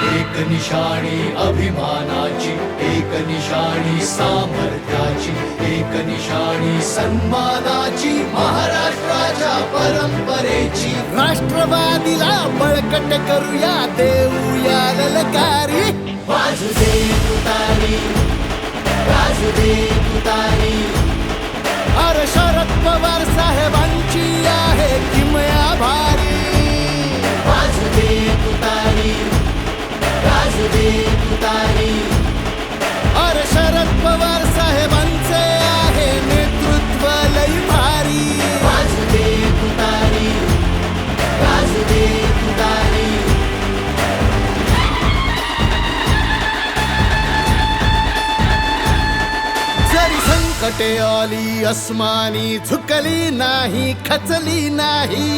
एक निशाणी अभिमानाची एक निशाणी सामर्थ्याची एक निशाणी सन्मानाची महाराष्ट्राच्या परंपरेची. राष्ट्रवादीला बळकट करूया देऊया ललकारी. वाजू दे तुतारी वाजू दे संकटे आली अस्मानी झुकली नाही खचली नाही.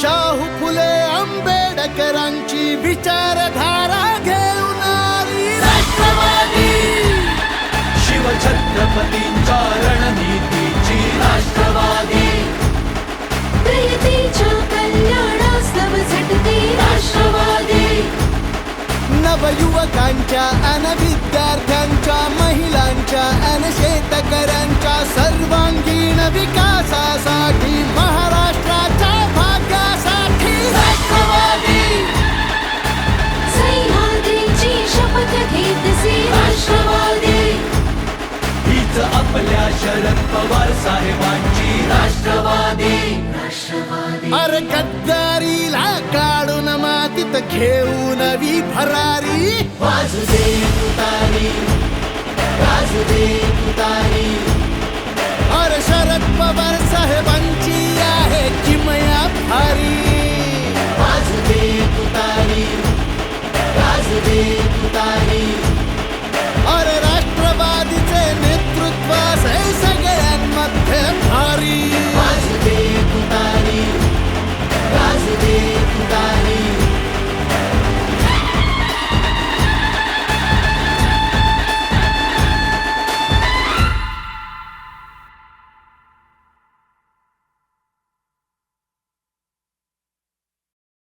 शाहू फुले आंबेडकरांची विचारधारा घेऊन आली राष्ट्रवादी शिवछत्रपतींच्या रणनीतीची राष्ट्रवादी. झटते राष्ट्रवादी. नवयुवकांच्या अन विद्यार्थ्यांच्या महिलांच्या अन सर्वांगीण विकासासाठी महाराष्ट्राच्या भाग्यासाठी. राष्ट्रवादी सह्याद्रीची शपथ घेतसे राष्ट्रवादी! हीच आपल्या शरद पवार साहेबांची राष्ट्रवादी! राष्ट्रवादी! अरे गद्दारीला काढून मातीत घेऊन नवी भरारी वाजू दे तुतारी वाजू दे तुतारी पवार साहेबांची